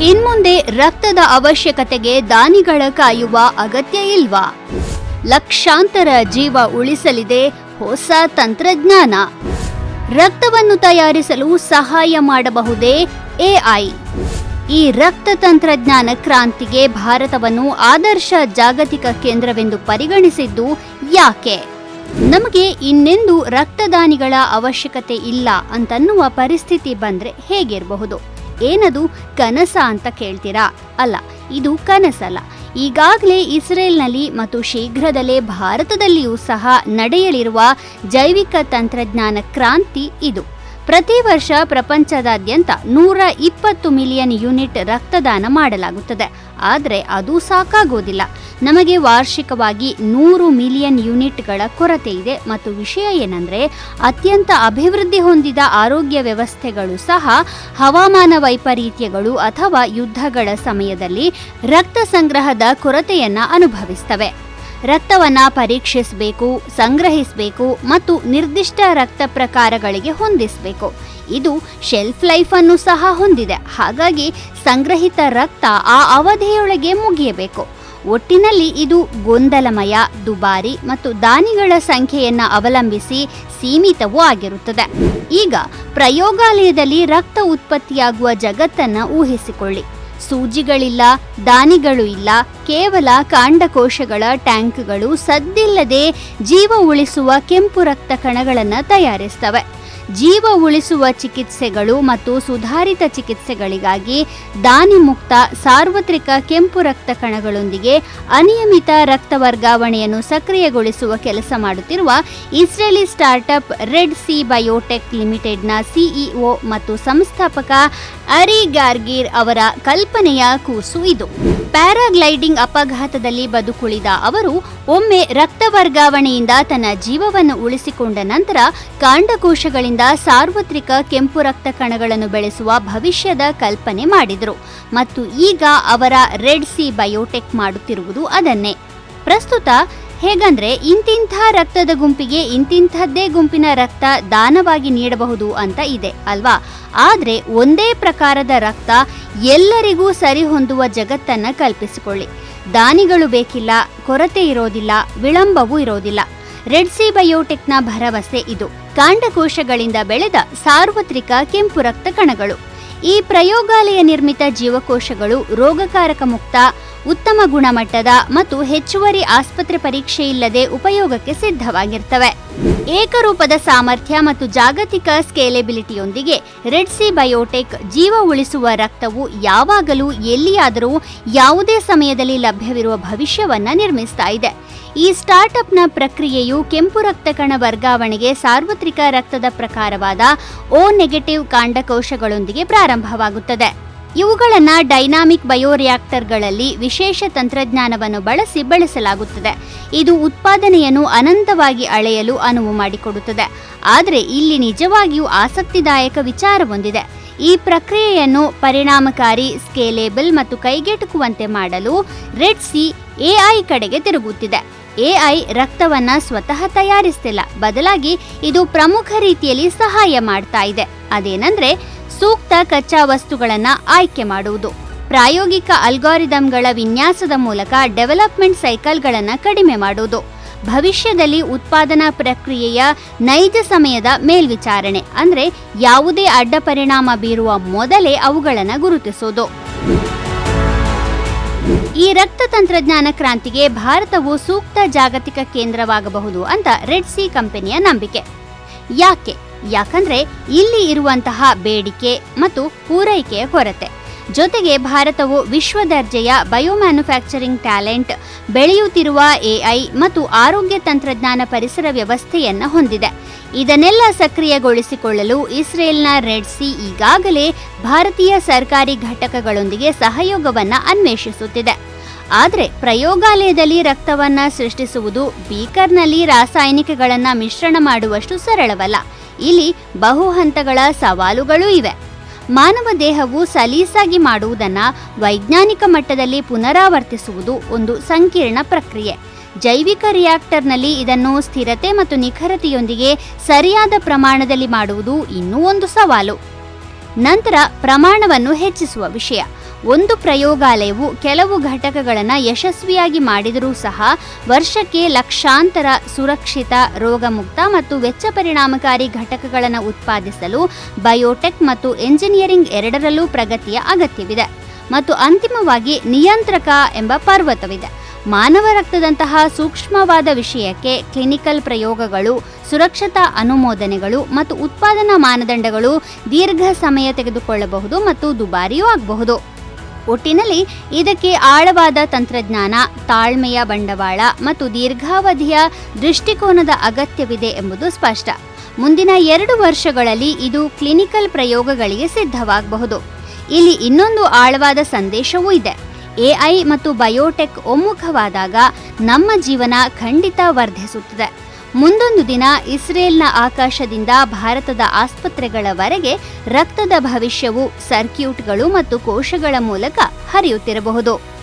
ಇನ್ಮುಂದೆ ರಕ್ತದ ಅವಶ್ಯಕತೆಗೆ ದಾನಿಗಳ ಕಾಯುವ ಅಗತ್ಯ ಇಲ್ವಾ? ಲಕ್ಷಾಂತರ ಜೀವ ಉಳಿಸಲಿದೆ ಹೊಸ ತಂತ್ರಜ್ಞಾನ. ರಕ್ತವನ್ನು ತಯಾರಿಸಲು ಸಹಾಯ ಮಾಡಬಹುದೇ ಎಐ ಈ ರಕ್ತ ತಂತ್ರಜ್ಞಾನ ಕ್ರಾಂತಿಗೆ ಭಾರತವನ್ನು ಆದರ್ಶ ಜಾಗತಿಕ ಕೇಂದ್ರವೆಂದು ಪರಿಗಣಿಸಿದ್ದು ಯಾಕೆ? ನಮಗೆ ಇನ್ನೆಂದು ರಕ್ತದಾನಿಗಳ ಅವಶ್ಯಕತೆ ಇಲ್ಲ ಅಂತನ್ನುವ ಪರಿಸ್ಥಿತಿ ಬಂದ್ರೆ ಹೇಗಿರಬಹುದು? ಏನದು ಕನಸ ಅಂತ ಕೇಳ್ತೀರಾ? ಅಲ್ಲ, ಇದು ಕನಸಲ್ಲ. ಈಗಾಗಲೇ ಇಸ್ರೇಲ್ನಲ್ಲಿ ಮತ್ತು ಶೀಘ್ರದಲ್ಲೇ ಭಾರತದಲ್ಲಿಯೂ ಸಹ ನಡೆಯಲಿರುವ ಜೈವಿಕ ತಂತ್ರಜ್ಞಾನ ಕ್ರಾಂತಿ ಇದು. ಪ್ರತಿ ವರ್ಷ ಪ್ರಪಂಚದಾದ್ಯಂತ ನೂರ ಇಪ್ಪತ್ತು ಮಿಲಿಯನ್ ಯೂನಿಟ್ ರಕ್ತದಾನ ಮಾಡಲಾಗುತ್ತದೆ. ಆದರೆ ಅದು ಸಾಕಾಗೋದಿಲ್ಲ. ನಮಗೆ ವಾರ್ಷಿಕವಾಗಿ ನೂರು ಮಿಲಿಯನ್ ಯೂನಿಟ್ಗಳ ಕೊರತೆ ಇದೆ. ಮತ್ತು ವಿಷಯ ಏನಂದರೆ, ಅತ್ಯಂತ ಅಭಿವೃದ್ಧಿ ಹೊಂದಿದ ಆರೋಗ್ಯ ವ್ಯವಸ್ಥೆಗಳು ಸಹ ಹವಾಮಾನ ವೈಪರೀತ್ಯಗಳು ಅಥವಾ ಯುದ್ಧಗಳ ಸಮಯದಲ್ಲಿ ರಕ್ತ ಸಂಗ್ರಹದ ಕೊರತೆಯನ್ನು ಅನುಭವಿಸ್ತವೆ. ರಕ್ತವನ್ನ ಪರೀಕ್ಷಿಸಬೇಕು, ಸಂಗ್ರಹಿಸಬೇಕು ಮತ್ತು ನಿರ್ದಿಷ್ಟ ರಕ್ತ ಪ್ರಕಾರಗಳಿಗೆ ಹೊಂದಿಸಬೇಕು. ಇದು ಶೆಲ್ಫ್ ಲೈಫ್ ಅನ್ನು ಸಹ ಹೊಂದಿದೆ. ಹಾಗಾಗಿ ಸಂಗ್ರಹಿತ ರಕ್ತ ಆ ಅವಧಿಯೊಳಗೆ ಮುಗಿಯಬೇಕು. ಒಟ್ಟಿನಲ್ಲಿ ಇದು ಗೊಂದಲಮಯ, ದುಬಾರಿ ಮತ್ತು ದಾನಿಗಳ ಸಂಖ್ಯೆಯನ್ನು ಅವಲಂಬಿಸಿ ಸೀಮಿತವೂ ಆಗಿರುತ್ತದೆ. ಈಗ ಪ್ರಯೋಗಾಲಯದಲ್ಲಿ ರಕ್ತ ಉತ್ಪತ್ತಿಯಾಗುವ ಜಗತ್ತನ್ನು ಊಹಿಸಿಕೊಳ್ಳಿ. ಸೂಜಿಗಳಿಲ್ಲ ದಾನಿಗಳು ಇಲ್ಲ ಕೇವಲ ಕಾಂಡಕೋಶಗಳ ಟ್ಯಾಂಕ್ಗಳು ಸದ್ದಿಲ್ಲದೆ ಜೀವ ಉಳಿಸುವ ಕೆಂಪು ರಕ್ತ ಕಣಗಳನ್ನು ತಯಾರಿಸ್ತವೆ. ಜೀವ ಉಳಿಸುವ ಚಿಕಿತ್ಸೆಗಳು ಮತ್ತು ಸುಧಾರಿತ ಚಿಕಿತ್ಸೆಗಳಿಗಾಗಿ ದಾನಿ ಮುಕ್ತ ಸಾರ್ವತ್ರಿಕ ಕೆಂಪು ರಕ್ತ ಕಣಗಳೊಂದಿಗೆ ಅನಿಯಮಿತ ರಕ್ತ ವರ್ಗಾವಣೆಯನ್ನು ಸಕ್ರಿಯಗೊಳಿಸುವ ಕೆಲಸ ಮಾಡುತ್ತಿರುವ Israeli startup red C biotech ಲಿಮಿಟೆಡ್ನ ಸಿಇಒ ಮತ್ತು ಸಂಸ್ಥಾಪಕ ಅರಿ ಗಾರ್ಗೀರ್ ಅವರ ಕಲ್ಪನೆಯ ಕೂಸು ಇದು. ಪ್ಯಾರಾಗ್ಲೈಡಿಂಗ್ ಅಪಘಾತದಲ್ಲಿ ಬದುಕುಳಿದ ಅವರು ಒಮ್ಮೆ ರಕ್ತ ವರ್ಗಾವಣೆಯಿಂದ ತನ್ನ ಜೀವವನ್ನು ಉಳಿಸಿಕೊಂಡ ನಂತರ ಕಾಂಡಕೋಶಗಳಿಂದ ಸಾರ್ವತ್ರಿಕ ಕೆಂಪು ರಕ್ತ ಕಣಗಳನ್ನು ಬೆಳೆಸುವ ಭವಿಷ್ಯದ ಕಲ್ಪನೆ ಮಾಡಿದರು. ಮತ್ತು ಈಗ ಅವರ ರೆಡ್ ಸಿ ಬಯೋಟೆಕ್ ಮಾಡುತ್ತಿರುವುದು ಅದನ್ನೇ. ಪ್ರಸ್ತುತ ಹೇಗಂದ್ರೆ ಇಂತಿಂಥ ರಕ್ತದ ಗುಂಪಿಗೆ ಇಂತಿಂಥದ್ದೇ ಗುಂಪಿನ ರಕ್ತ ದಾನವಾಗಿ ನೀಡಬಹುದು ಅಂತ ಇದೆ, ಅಲ್ವಾ? ಆದರೆ ಒಂದೇ ಪ್ರಕಾರದ ರಕ್ತ ಎಲ್ಲರಿಗೂ ಸರಿ ಹೊಂದುವ ಜಗತ್ತನ್ನ ಕಲ್ಪಿಸಿಕೊಳ್ಳಿ. ದಾನಿಗಳು ಬೇಕಿಲ್ಲ, ಕೊರತೆ ಇರೋದಿಲ್ಲ, ವಿಳಂಬವೂ ಇರೋದಿಲ್ಲ. ರೆಡ್ ಸಿ ಬಯೋಟೆಕ್ನ ಭರವಸೆ ಇದು. ಕಾಂಡಕೋಶಗಳಿಂದ ಬೆಳೆದ ಸಾರ್ವತ್ರಿಕ ಕೆಂಪು ರಕ್ತ ಕಣಗಳು. ಈ ಪ್ರಯೋಗಾಲಯ ನಿರ್ಮಿತ ಜೀವಕೋಶಗಳು ರೋಗಕಾರಕ ಮುಕ್ತ, ಉತ್ತಮ ಗುಣಮಟ್ಟದ ಮತ್ತು ಹೆಚ್ಚುವರಿ ಆಸ್ಪತ್ರೆ ಪರೀಕ್ಷೆ ಇಲ್ಲದೆ ಉಪಯೋಗಕ್ಕೆ ಸಿದ್ಧವಾಗಿರ್ತವೆ. ಏಕರೂಪದ ಸಾಮರ್ಥ್ಯ ಮತ್ತು ಜಾಗತಿಕ ಸ್ಕೇಲೆಬಿಲಿಟಿಯೊಂದಿಗೆ ರೆಡ್ ಸಿ ಬಯೋಟೆಕ್ ಜೀವ ಉಳಿಸುವ ರಕ್ತವು ಯಾವಾಗಲೂ ಎಲ್ಲಿಯಾದರೂ ಯಾವುದೇ ಸಮಯದಲ್ಲಿ ಲಭ್ಯವಿರುವ ಭವಿಷ್ಯವನ್ನು ನಿರ್ಮಿಸ್ತಾ ಇದೆ. ಈ ಸ್ಟಾರ್ಟ್ಅಪ್ನ ಪ್ರಕ್ರಿಯೆಯು ಕೆಂಪು ರಕ್ತ ಕಣ ವರ್ಗಾವಣೆಗೆ ಸಾರ್ವತ್ರಿಕ ರಕ್ತದ ಪ್ರಕಾರವಾದ ಓ ನೆಗೆಟಿವ್ ಕಾಂಡಕೋಶಗಳೊಂದಿಗೆ ಪ್ರಾರಂಭವಾಗುತ್ತದೆ. ಇವುಗಳನ್ನು ಡೈನಾಮಿಕ್ ಬಯೋರಿಯಾಕ್ಟರ್ಗಳಲ್ಲಿ ವಿಶೇಷ ತಂತ್ರಜ್ಞಾನವನ್ನು ಬಳಸಿ ಬಳಸಲಾಗುತ್ತದೆ. ಇದು ಉತ್ಪಾದನೆಯನ್ನು ಅನಂತವಾಗಿ ಅಳೆಯಲು ಅನುವು ಮಾಡಿಕೊಡುತ್ತದೆ. ಆದರೆ ಇಲ್ಲಿ ನಿಜವಾಗಿಯೂ ಆಸಕ್ತಿದಾಯಕ ವಿಚಾರವೊಂದಿದೆ ಈ ಪ್ರಕ್ರಿಯೆಯನ್ನು ಪರಿಣಾಮಕಾರಿ, ಸ್ಕೇಲೇಬಲ್ ಮತ್ತು ಕೈಗೆಟುಕುವಂತೆ ಮಾಡಲು ರೆಡ್ ಸಿ ಎಐ ಕಡೆಗೆ ತಿರುಗುತ್ತಿದೆ. ಎಐ ರಕ್ತವನ್ನು ಸ್ವತಃ ತಯಾರಿಸ್ತಿಲ್ಲ. ಬದಲಾಗಿ ಇದು ಪ್ರಮುಖ ರೀತಿಯಲ್ಲಿ ಸಹಾಯ ಮಾಡ್ತಾ ಇದೆ. ಅದೇನಂದ್ರೆ ಸೂಕ್ತ ಕಚ್ಚಾ ವಸ್ತುಗಳನ್ನು ಆಯ್ಕೆ ಮಾಡುವುದು. ಪ್ರಾಯೋಗಿಕ ಅಲ್ಗಾರಿದಮ್ಗಳ ವಿನ್ಯಾಸದ ಮೂಲಕ ಡೆವಲಪ್ಮೆಂಟ್ ಸೈಕಲ್ಗಳನ್ನು ಕಡಿಮೆ ಮಾಡುವುದು. ಭವಿಷ್ಯದಲ್ಲಿ ಉತ್ಪಾದನಾ ಪ್ರಕ್ರಿಯೆಯ ನೈಜ ಸಮಯದ ಮೇಲ್ವಿಚಾರಣೆ, ಅಂದರೆ ಯಾವುದೇ ಅಡ್ಡ ಪರಿಣಾಮ ಬೀರುವ ಮೊದಲೇ ಅವುಗಳನ್ನು ಗುರುತಿಸೋದು. ಈ ರಕ್ತ ತಂತ್ರಜ್ಞಾನ ಕ್ರಾಂತಿಗೆ ಭಾರತವು ಸೂಕ್ತ ಜಾಗತಿಕ ಕೇಂದ್ರವಾಗಬಹುದು ಅಂತ ರೆಡ್ ಸಿ ಕಂಪನಿಯ ನಂಬಿಕೆ. ಯಾಕೆ? ಯಾಕಂದ್ರೆ ಇಲ್ಲಿ ಇರುವಂತಹ ಬೇಡಿಕೆ ಮತ್ತು ಪೂರೈಕೆಯ ಕೊರತೆ ಜೊತೆಗೆ ಭಾರತವು ವಿಶ್ವ ದರ್ಜೆಯ ಬಯೋಮ್ಯಾನುಫ್ಯಾಕ್ಚರಿಂಗ್ ಟ್ಯಾಲೆಂಟ್ ಬೆಳೆಯುತ್ತಿರುವ ಎಐ ಮತ್ತು ಆರೋಗ್ಯ ತಂತ್ರಜ್ಞಾನ ಪರಿಸರ ವ್ಯವಸ್ಥೆಯನ್ನು ಹೊಂದಿದೆ. ಇದನ್ನೆಲ್ಲ ಸಕ್ರಿಯಗೊಳಿಸಿಕೊಳ್ಳಲು ಇಸ್ರೇಲ್ನ ರೆಡ್ ಸಿ ಈಗಾಗಲೇ ಭಾರತೀಯ ಸರ್ಕಾರಿ ಘಟಕಗಳೊಂದಿಗೆ ಸಹಯೋಗವನ್ನು ಅನ್ವೇಷಿಸುತ್ತಿದೆ. ಆದರೆ ಪ್ರಯೋಗಾಲಯದಲ್ಲಿ ರಕ್ತವನ್ನು ಸೃಷ್ಟಿಸುವುದು ಬೀಕರ್ನಲ್ಲಿ ರಾಸಾಯನಿಕಗಳನ್ನು ಮಿಶ್ರಣ ಮಾಡುವಷ್ಟು ಸರಳವಲ್ಲ. ಇಲ್ಲಿ ಬಹು ಹಂತಗಳ ಸವಾಲುಗಳೂ ಇವೆ. ಮಾನವ ದೇಹವು ಸಲೀಸಾಗಿ ಮಾಡುವುದನ್ನು ವೈಜ್ಞಾನಿಕ ಮಟ್ಟದಲ್ಲಿ ಪುನರಾವರ್ತಿಸುವುದು ಒಂದು ಸಂಕೀರ್ಣ ಪ್ರಕ್ರಿಯೆ. ಜೈವಿಕ ರಿಯಾಕ್ಟರ್ನಲ್ಲಿ ಇದನ್ನು ಸ್ಥಿರತೆ ಮತ್ತು ನಿಖರತೆಯೊಂದಿಗೆ ಸರಿಯಾದ ಪ್ರಮಾಣದಲ್ಲಿ ಮಾಡುವುದು ಇನ್ನೂ ಒಂದು ಸವಾಲು. ನಂತರ ಪ್ರಮಾಣವನ್ನು ಹೆಚ್ಚಿಸುವ ವಿಷಯ. ಒಂದು ಪ್ರಯೋಗಾಲಯವು ಕೆಲವು ಘಟಕಗಳನ್ನು ಯಶಸ್ವಿಯಾಗಿ ಮಾಡಿದರೂ ಸಹ ವರ್ಷಕ್ಕೆ ಲಕ್ಷಾಂತರ ಸುರಕ್ಷಿತ, ರೋಗಮುಕ್ತ ಮತ್ತು ವೆಚ್ಚ ಪರಿಣಾಮಕಾರಿ ಘಟಕಗಳನ್ನು ಉತ್ಪಾದಿಸಲು ಬಯೋಟೆಕ್ ಮತ್ತು ಎಂಜಿನಿಯರಿಂಗ್ ಎರಡರಲ್ಲೂ ಪ್ರಗತಿಯ ಅಗತ್ಯವಿದೆ. ಮತ್ತು ಅಂತಿಮವಾಗಿ ನಿಯಂತ್ರಕ ಎಂಬ ಪರ್ವತವಿದೆ. ಮಾನವ ರಕ್ತದಂತಹ ಸೂಕ್ಷ್ಮವಾದ ವಿಷಯಕ್ಕೆ ಕ್ಲಿನಿಕಲ್ ಪ್ರಯೋಗಗಳು, ಸುರಕ್ಷತಾ ಅನುಮೋದನೆಗಳು ಮತ್ತು ಉತ್ಪಾದನಾ ಮಾನದಂಡಗಳು ದೀರ್ಘ ಸಮಯ ತೆಗೆದುಕೊಳ್ಳಬಹುದು ಮತ್ತು ದುಬಾರಿಯೂ ಆಗಬಹುದು. ಒಟ್ಟಿನಲ್ಲಿ ಇದಕ್ಕೆ ಆಳವಾದ ತಂತ್ರಜ್ಞಾನ, ತಾಳ್ಮೆಯ ಬಂಡವಾಳ ಮತ್ತು ದೀರ್ಘಾವಧಿಯ ದೃಷ್ಟಿಕೋನದ ಅಗತ್ಯವಿದೆ ಎಂಬುದು ಸ್ಪಷ್ಟ. ಮುಂದಿನ ಎರಡು ವರ್ಷಗಳಲ್ಲಿ ಇದು ಕ್ಲಿನಿಕಲ್ ಪ್ರಯೋಗಗಳಿಗೆ ಸಿದ್ಧವಾಗಬಹುದು. ಇಲ್ಲಿ ಇನ್ನೊಂದು ಆಳವಾದ ಸಂದೇಶವೂ ಇದೆ. ಎಐ ಮತ್ತು ಬಯೋಟೆಕ್ ಒಮ್ಮುಖವಾದಾಗ ನಮ್ಮ ಜೀವನ ಖಂಡಿತ ವರ್ಧಿಸುತ್ತದೆ. ಮುಂದೊಂದು ದಿನ ಇಸ್ರೇಲ್ನ ಆಕಾಶದಿಂದ ಭಾರತದ ಆಸ್ಪತ್ರೆಗಳವರೆಗೆ ರಕ್ತದ ಭವಿಷ್ಯವು ಸರ್ಕ್ಯೂಟ್ಗಳು ಮತ್ತು ಕೋಶಗಳ ಮೂಲಕ ಹರಿಯುತ್ತಿರಬಹುದು.